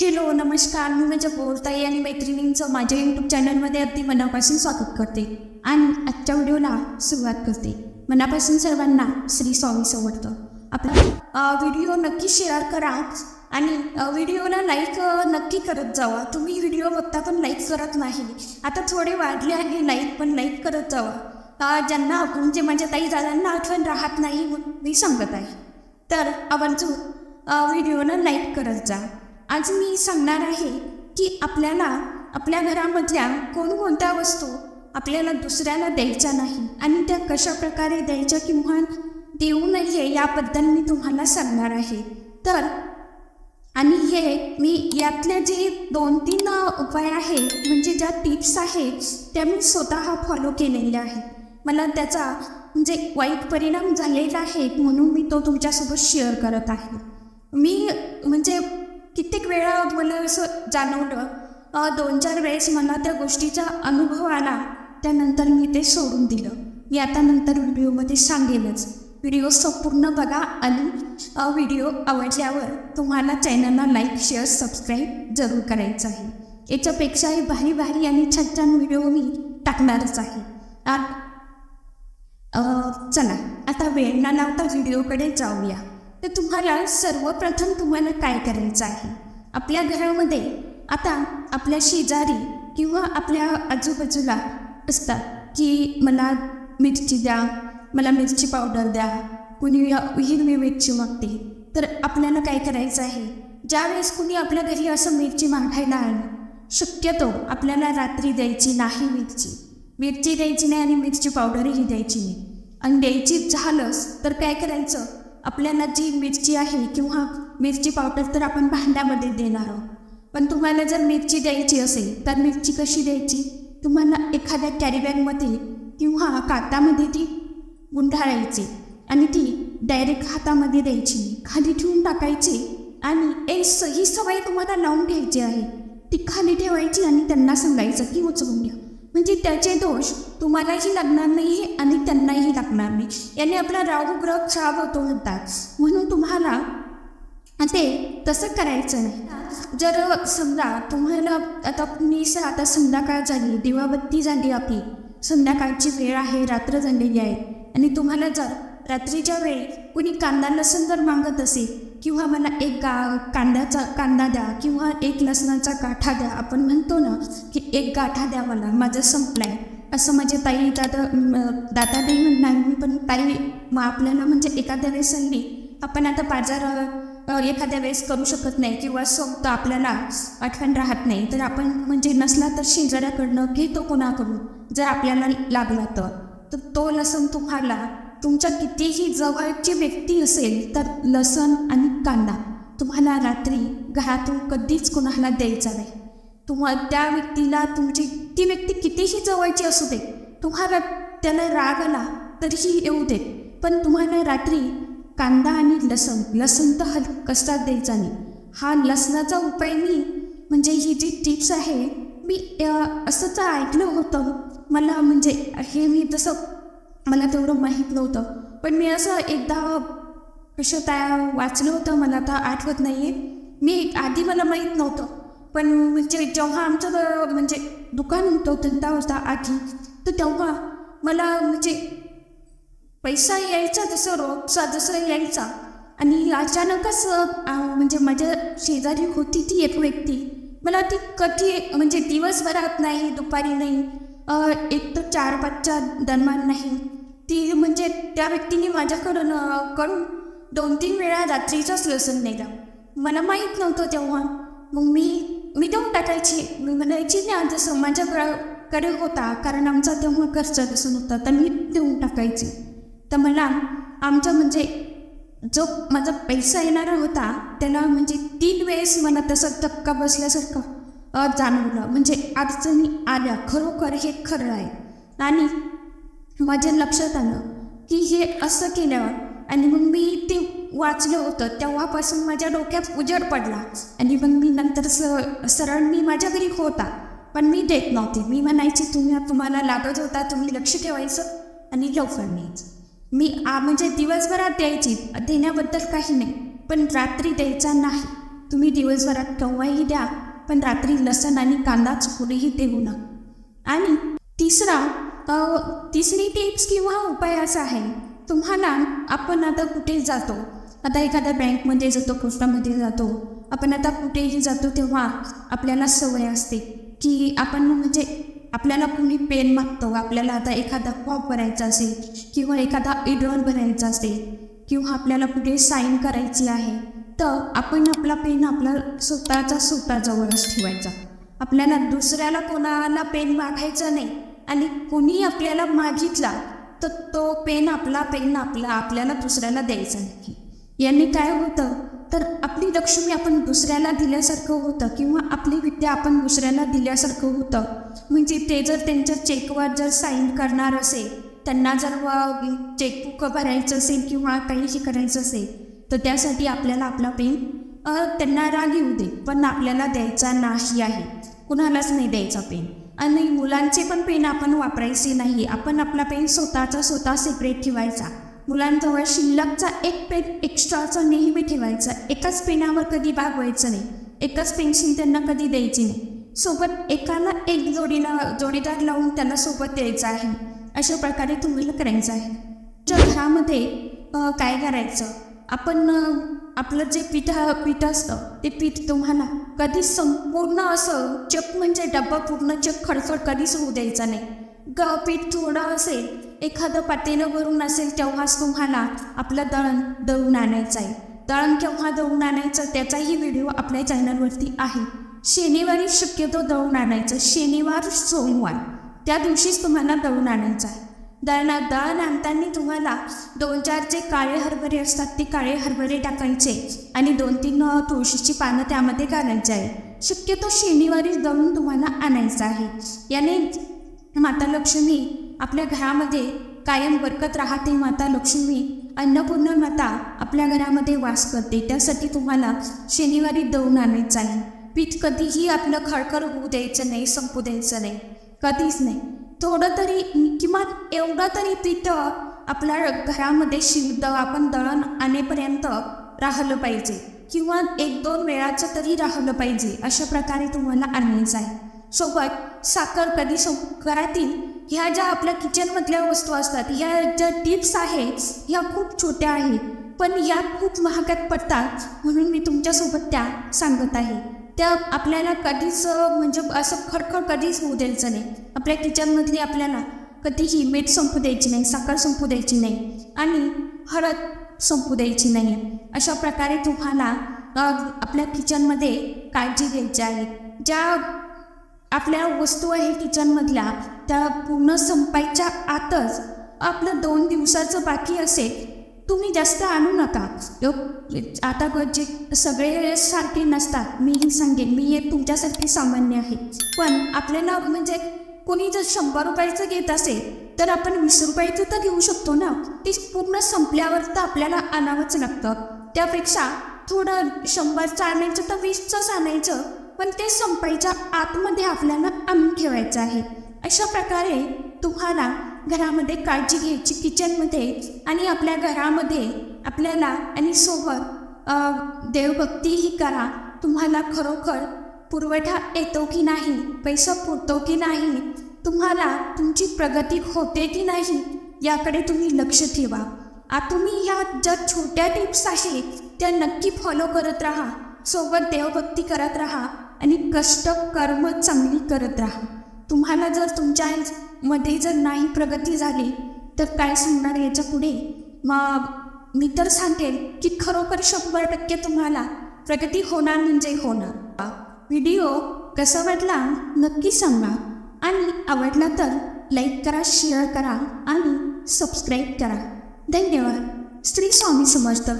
Hello नमस्कार. मी माझ्या बोलताई आणि मैत्रिणींचं माझ्या यूट्यूब चॅनलमध्ये अगदी मनापासून स्वागत करते आणि आजच्या व्हिडिओला सुरुवात करते. मनापासून सर्वांना श्री स्वामी समर्थ. आपला व्हिडिओ नक्की शेअर करा आणि व्हिडिओला लाईक नक्की करत जावा. तुम्ही व्हिडिओ बघता पण लाईक करत नाही. आता थोडे वाढले आहे लाईक पण लाईक करत जावा. ज्यांना म्हणजे माझ्या ताई दादांना आठवण राहत नाही म्हणून मी सांगत आहे. तर आवर्जून अ, व्हिडिओला लाईक करत जा. आज मी सांगणार आहे की आपल्याला आपल्या घरामधल्या कोणकोणत्या वस्तू आपल्याला दुसऱ्याला द्यायच्या नाही आणि त्या कशा प्रकारे द्यायच्या किंवा देऊ नये याबद्दल मी तुम्हाला सांगणार आहे. तर आणि हे मी यातल्या जे दोन तीन उपाय आहेत म्हणजे ज्या टिप्स आहेत त्या मी स्वतः फॉलो केलेल्या आहेत. मला त्याचा म्हणजे वाईट परिणाम झालेला आहे म्हणून मी तो तुमच्यासोबत शेअर करत आहे. मी म्हणजे कित्येक वेळा मला असं जाणवलं दोन चार वेळेस मला त्या गोष्टीचा अनुभव आला. त्यानंतर मी ते सोडून दिलं. मी आता नंतर व्हिडिओमध्ये सांगेनच व्हिडिओ संपूर्ण बघा आणि व्हिडिओ आवडल्यावर तुम्हाला चॅनलला लाईक शेअर सबस्क्राईब जरूर करायचं आहे. याच्यापेक्षाही भारी भारी आणि छान छान व्हिडिओ मी टाकणारच आहे. आ- चला आता वेळ न लावता व्हिडिओकडे जाऊया. तर तुम्हाला सर्वप्रथम तुम्हाला काय करायचं आहे? आपल्या घरामध्ये आता आपल्या शेजारी किंवा आपल्या आजूबाजूला असतात की मला मिरची द्या मला मिरची पावडर द्या कुणी हिरवी मिरची मागते. तर आपल्याला काय करायचं आहे? ज्यावेळेस कुणी आपल्या घरी असं मिरची मागायला आलं शक्यतो आपल्याला रात्री द्यायची नाही मिरची. मिरची द्यायची नाही आणि मिरची पावडरही द्यायची नाही. आणि द्यायची झालंच तर काय करायचं? आपल्याला जी मिरची आहे किंवा मिरची पावडर तर आपण भांड्यामध्ये देणार आहोत. पण तुम्हाला जर मिरची द्यायची असेल तर मिरची कशी द्यायची? तुम्हाला एखाद्या कॅरीबॅगमध्ये किंवा कातामध्ये ती गुंडाळायची आणि ती डायरेक्ट हातामध्ये द्यायची खाली ठेवून टाकायची आणि एक स- ही सवय तुम्हाला लावून घ्यायची आहे. ती खाली ठेवायची आणि त्यांना सांगायचं की उचलून घ्या. म्हणजे त्याचे दोष तुम्हालाही लागणार नाही आणि त्यांनाही लागणार नाही. याने आपला राहू ग्रह खराब होतो म्हणतात. म्हणून तुम्हाला ते तसं करायचं नाही. जर समजा तुम्हाला आता मी आता संध्याकाळ झाली दिवाबत्ती झाली आपली. संध्याकाळची वेळ आहे रात्र झालेली आहे. आणि तुम्हाला जर रात्रीच्या वेळी कुणी कांदा लसूण जर मागत असेल किंवा मला एक गा कांद्याचा कांदा द्या किंवा एक लसणाचा गाठा द्या. आपण म्हणतो ना की एक गाठा द्या मला माझं संपलाय. असं माझे ताई दादा दादा नाही म्हणणार मी पण ताई मग आपल्याला म्हणजे एखाद्या वेळेस सांगली आपण आता बाजार एखाद्या वेळेस करू शकत नाही किंवा सोबत आपल्याला आठवण राहत नाही तर आपण म्हणजे नसला तर शेजाऱ्याकडनं घेतो कोणाकडून? जर आपल्याला लागला तर. तर तो लसण तुम्हाला तुमच्या कितीही जवळची व्यक्ती असेल तर लसण आणि कांदा तुम्हाला रात्री घरातून कधीच कोणाला द्यायचा नाही. तुम्हा त्या व्यक्तीला तुमची ती व्यक्ती कितीही जवळची असू दे तुम्हाला त्याला राग आला तरीही येऊ दे पण तुम्हाला रात्री कांदा आणि लसण लसण तर हल कसाच द्यायचा नाही. हा लसणाचा उपाय मी म्हणजे ही जी टिप्स आहे मी असंच ऐकलं होतं. मला म्हणजे हे मी तसं मला तेवढं माहीत नव्हतं. पण मी असं एकदा कसं त्या वाचलं होतं मला आता आठवत नाही आहे मी आधी मला माहीत नव्हतं. पण म्हणजे जेव्हा आमचं म्हणजे दुकान होतं धंदा होता आधी तर तेव्हा मला म्हणजे पैसा यायचा जसं रोजचा जसं यायचा. आणि अचानकच म्हणजे माझ्या शेजारी होती ती एक व्यक्ती. मला ती कधी म्हणजे दिवसभरात नाही दुपारी नाही एक तर चार पाचच्या दरम्यान नाही. ती म्हणजे त्या व्यक्तीने माझ्याकडून कडून दोन तीन वेळा रात्रीचाच लसून नेला. मला माहीत नव्हतं तेव्हा. मग मी मी देऊन टाकायची. मी म्हणायची ना जसं माझ्याकडे होता. कारण आमचा तेव्हा खर्च लसूण होता. तर मी देऊन टाकायची. तर मला आमचं म्हणजे जो माझा पैसा येणारा होता त्याला म्हणजे तीन वेळेस मला तसं धक्का बसल्यासारखं जाणवलं. म्हणजे अडचणी आल्या. खरोखर हे खरं आहे. आणि माझ्या लक्षात आलं की हे असं केल्यावर आणि मग मी ते वाचलं होतं तेव्हापासून माझ्या डोक्यात उजेड पडला. आणि मग मी नंतर स सरळ मी माझ्या घरी होता पण मी देत नव्हते. मी म्हणायची तुम्ही तुम्हाला लागत होता तुम्ही लक्ष ठेवायचं आणि लवकर न्यायचं. मी आ म्हणजे दिवसभरात द्यायची देण्याबद्दल काही नाही पण रात्री द्यायचा नाही. तुम्ही दिवसभरात केव्हाही द्या पण रात्री लसण आणि कांदा चुकूनही देऊ नका. आणि तिसरा तिसरी टिप्स किंवा उपाय असा आहे. तुम्हाला आपण आता कुठे जातो? आता एखाद्या बँकमध्ये जातो पोस्टामध्ये जातो. आपण आता कुठेही जातो तेव्हा आपल्याला सवय असते की आपण म्हणजे आपल्याला कोणी पेन मागतो आपल्याला आता एखादा फॉर्म भरायचा असेल किंवा एखादा इडॉल भरायचा असेल किंवा आपल्याला कुठे साईन करायची आहे तर आपण आपला पेन आपला स्वतःचा स्वतःजवळच ठेवायचा. आपल्याला दुसऱ्याला कोणाला पेन मागायचा नाही. आणि कुणी आपल्याला मागितला तर तो पेन आपला पेन आपला आपल्याला दुसऱ्याला द्यायचा नाही. यांनी काय होतं? तर आपली लक्ष्मी आपण दुसऱ्याला दिल्यासारखं होतं किंवा आपली विद्या आपण दुसऱ्याला दिल्यासारखं होतं? म्हणजे ते जर त्यांच्या चेकवर जर साईन करणार असेल त्यांना जर चेकबुक भरायचं असेल किंवा काहीही करायचं असेल तर त्यासाठी आपल्याला आपला पेन त्यांना राग येऊ दे पण आपल्याला द्यायचा नाही आहे. कुणालाच नाही द्यायचा पेन. आणि मुलांचे पण पेन आपण वापरायचे नाही. आपण आपला पेन स्वतःचा स्वतः सेपरेट ठेवायचा. मुलांजवळ शिल्लकचा एक पेन एक्स्ट्राचा नेहमी ठेवायचा. एकाच पेनावर कधी भागवायचं नाही. एकच पेन्सिल त्यांना कधी द्यायची नाही. सोबत एकाला एक जोडीला जोडीदार लावून त्यांना सोबत द्यायचं आहे. अशा प्रकारे तुम्हाला करायचं आहे. तर घरामध्ये काय करायचं? आपण आपलं जे पीठ पीठ असतं ते पीठ तुम्हाला कधीच संपूर्ण असं चक म्हणजे डब्बा पूर्ण चक खडखड कधीच होऊ द्यायचा नाही. ग पीठ थोडं असेल एखादं पातेलं भरून असेल तेव्हाच तुम्हाला आपलं दळण दळून आणायचं आहे. दळण केव्हा दळून आणायचं त्याचाही व्हिडिओ आपल्या चॅनलवरती आहे. शनिवारी शक्यतो दळून आणायचं. शनिवार सोमवार त्या दिवशीच तुम्हाला दळून आणायचं आहे. दळणा दळण आणताना तुम्हाला दोन चार जे काळे हरभरे असतात ते काळे हरभरे टाकायचे आणि दोन तीन तुळशीची पानं त्यामध्ये घालायची आहे. शक्यतो शनिवारी दळून तुम्हाला आणायचं आहे. याने माता लक्ष्मी आपल्या घरामध्ये कायम बरकत राहते. माता लक्ष्मी अन्नपूर्ण माता आपल्या घरामध्ये वास करते. त्यासाठी तुम्हाला शनिवारी दळून आणायचं आहे. पीठ कधीही आपलं खळखळ होऊ द्यायचं नाही संपू द्यायचं नाही. कधीच नाही. थोडं तरी किमान एवढं तरी तिथं आपल्या घरामध्ये शिवद आपण दळण आणेपर्यंत राहिलं पाहिजे. किंवा एक दोन वेळाचं तरी राहिलं पाहिजे अशा प्रकारे तुम्हाला आणायचं आहे. सोबत साखर कधी सो घरातील ह्या ज्या आपल्या किचनमधल्या वस्तू असतात ह्या ज्या टिप्स आहेत ह्या खूप छोट्या आहेत. पण या खूप महागात पडतात म्हणून मी तुमच्यासोबत त्या सांगत आहे. त्या आपल्याला कधीच म्हणजे असं खडखड कधीच होऊ द्यायचं नाही. आपल्या किचनमधली आपल्याला कधीही मीठ संपू द्यायची नाही साखर संपू द्यायची नाही आणि हळद संपू द्यायची नाही. अशा प्रकारे तुम्हाला आपल्या किचनमध्ये काळजी घ्यायची आहे. ज्या आपल्या वस्तू आहे किचनमधल्या त्या पूर्ण संपायच्या आतच आपलं दोन दिवसाचं बाकी असेल तुम्ही जास्त आणू नका. आता जे सगळे सारखे नसतात. मी सांगेन मी एक तुमच्यासारखे सामान्य आहे. पण आपल्याला म्हणजे कोणी जर शंभर रुपयाचं घेत असेल तर आपण वीस रुपयाचं तर घेऊ शकतो ना? ते पूर्ण संपल्यावर तर आपल्याला आणावंच लागतं. त्यापेक्षा थोडं शंभरचं आणायचं तर वीसचंच आणायचं पण ते संपायच्या आतमध्ये आपल्याला आणून ठेवायचं आहे. अशा प्रकारे तुम्हाला घरामध्ये काळजी घ्यायची किचनमध्ये आणि आपल्या घरामध्ये आपल्याला आणि सोबत देवभक्तीही करा. तुम्हाला खरोखर पुरवठा येतो की नाही पैसा पुरतो की नाही तुम्हाला तुमची प्रगती होते की नाही याकडे तुम्ही लक्ष ठेवा. आ तुम्ही ह्या ज्या छोट्या टिप्स आहेत त्या नक्की फॉलो करत राहा. सोबत देवभक्ती करत राहा आणि कष्ट कर्म चांगली करत राहा. तुम्हाला जर तुमच्या मध्ये जर नाही प्रगती झाली तर काय सांगणार याच्यापुढे? मग मी तर सांगेन की खरोखर शंभर टक्के तुम्हाला प्रगती होणार म्हणजे होणार. व्हिडिओ कसा वाटला नक्की सांगा आणि आवडला तर लाईक करा शेअर करा आणि सबस्क्राईब करा. धन्यवाद. श्री स्वामी समजतं